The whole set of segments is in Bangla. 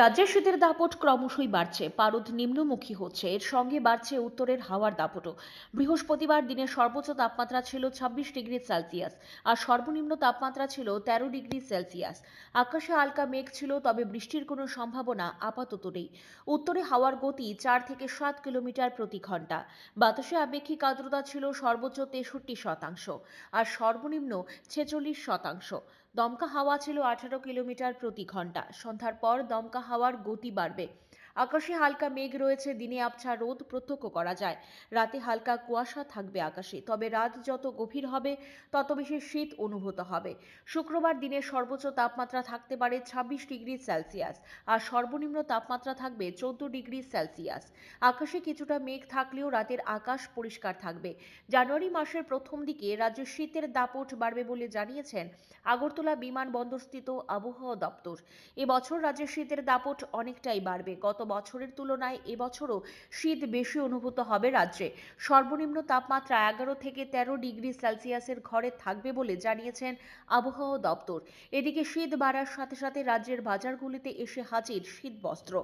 রাজ্যের শীতের দাপট ক্রমশই বাড়ছে। পারদ নিম্নমুখী হচ্ছে। এর সঙ্গে বাড়ছে উত্তরের হাওয়ার দাপটও। বৃহস্পতিবার দিনের সর্বোচ্চ তাপমাত্রা ছিল ছাব্বিশ ডিগ্রি সেলসিয়াস আর সর্বনিম্ন তাপমাত্রা ছিল তেরো ডিগ্রি সেলসিয়াস। আকাশে হালকা মেঘ ছিল, তবে বৃষ্টির কোনো সম্ভাবনা আপাতত নেই। উত্তরে হাওয়ার গতি চার থেকে সাত কিলোমিটার প্রতি ঘণ্টা। বাতাসে আপেক্ষিক আর্দ্রতা ছিল সর্বোচ্চ তেষট্টি শতাংশ আর সর্বনিম্ন ছেচল্লিশ শতাংশ। দমকা হাওয়া ছিল আঠারো কিলোমিটার প্রতি ঘণ্টা। সন্ধ্যার পর দমকা হাওয়ার গতি বাড়বে। আকাশে হালকা মেঘ রয়েছে, দিনে আবছা রোদ প্রত্যক্ষ করা যায়। রাতে হালকা কুয়াশা থাকবে আকাশে, তবে রাত যত গভীর হবে, তত বেশি শীত অনুভূত হবে। শুক্রবার দিনের সর্বোচ্চ তাপমাত্রা থাকতে পারে ছাব্বিশ ডিগ্রি সেলসিয়াস, আর সর্বনিম্ন তাপমাত্রা থাকবে চোদ্দ ডিগ্রি সেলসিয়াস। আকাশে কিছুটা মেঘ থাকলেও রাতের আকাশ পরিষ্কার থাকবে। জানুয়ারি মাসের প্রথম দিকে রাজ্যে শীতের দাপট বাড়বে বলে জানিয়েছেন আগরতলা বিমানবন্দরস্থিত আবহাওয়া দপ্তর। এবছর রাজ্যে শীতের দাপট অনেকটাই বাড়বে। গত বছরের তুলনায় এবছরও শীত বেশি অনুভূত হবে রাজ্যে। সর্বনিম্ন তাপমাত্রা এগারো থেকে তেরো ডিগ্রি সেলসিয়াসের ঘরে থাকবে বলে জানিয়েছেন আবহাওয়া দপ্তর। এদিকে শীত বাড়ার সাথে সাথে রাজ্যের বাজারগুলিতে এসে হাজির শীত বস্ত্র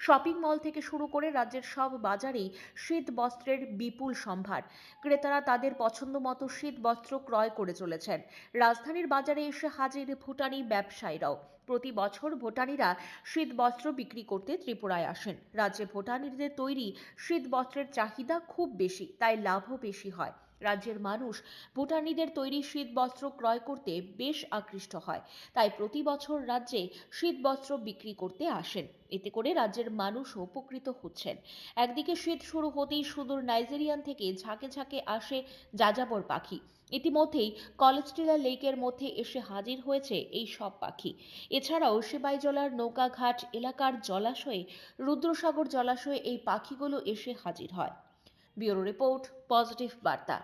শপিং মল থেকে শুরু করে রাজ্যের সব বাজারেই শীত বস্ত্রের বিপুল সম্ভার। ক্রেতারা তাদের পছন্দ মতো শীত বস্ত্র ক্রয় করে চলেছেন। রাজধানীর বাজারে এসে হাজির ভুটানি ব্যবসায়ীরাও। প্রতি বছর ভুটানিরা শীত বস্ত্র বিক্রি করতে ত্রিপুরায় আসেন। রাজ্যে ভোটানিদের তৈরি শীতবস্ত্রের চাহিদা খুব বেশি তাই লাভও বেশি হয়। রাজ্যের মানুষ ভুটানিদের তৈরি শীত বস্ত্র ক্রয় করতে বেশ আকৃষ্ট হয়। তাই প্রতি বছর রাজ্যে শীত বস্ত্র বিক্রি করতে আসেন। এতে করে রাজ্যের মানুষ উপকৃত হচ্ছেন। একদিকে শীত শুরু হতেই সুদূর নাইজেরিয়ান থেকে ঝাঁকে ঝাঁকে আসে যাযাবর পাখি। ইতিমধ্যেই কলেস্টিলা লেকের মধ্যে এসে হাজির হয়েছে এই সব পাখি। এছাড়াও সেবাইজলার নৌকাঘাট এলাকার জলাশয়ে, রুদ্রসাগর জলাশয়ে এই পাখিগুলো এসে হাজির হয়। ব্যুরো রিপোর্ট, পজিটিভ বার্তা।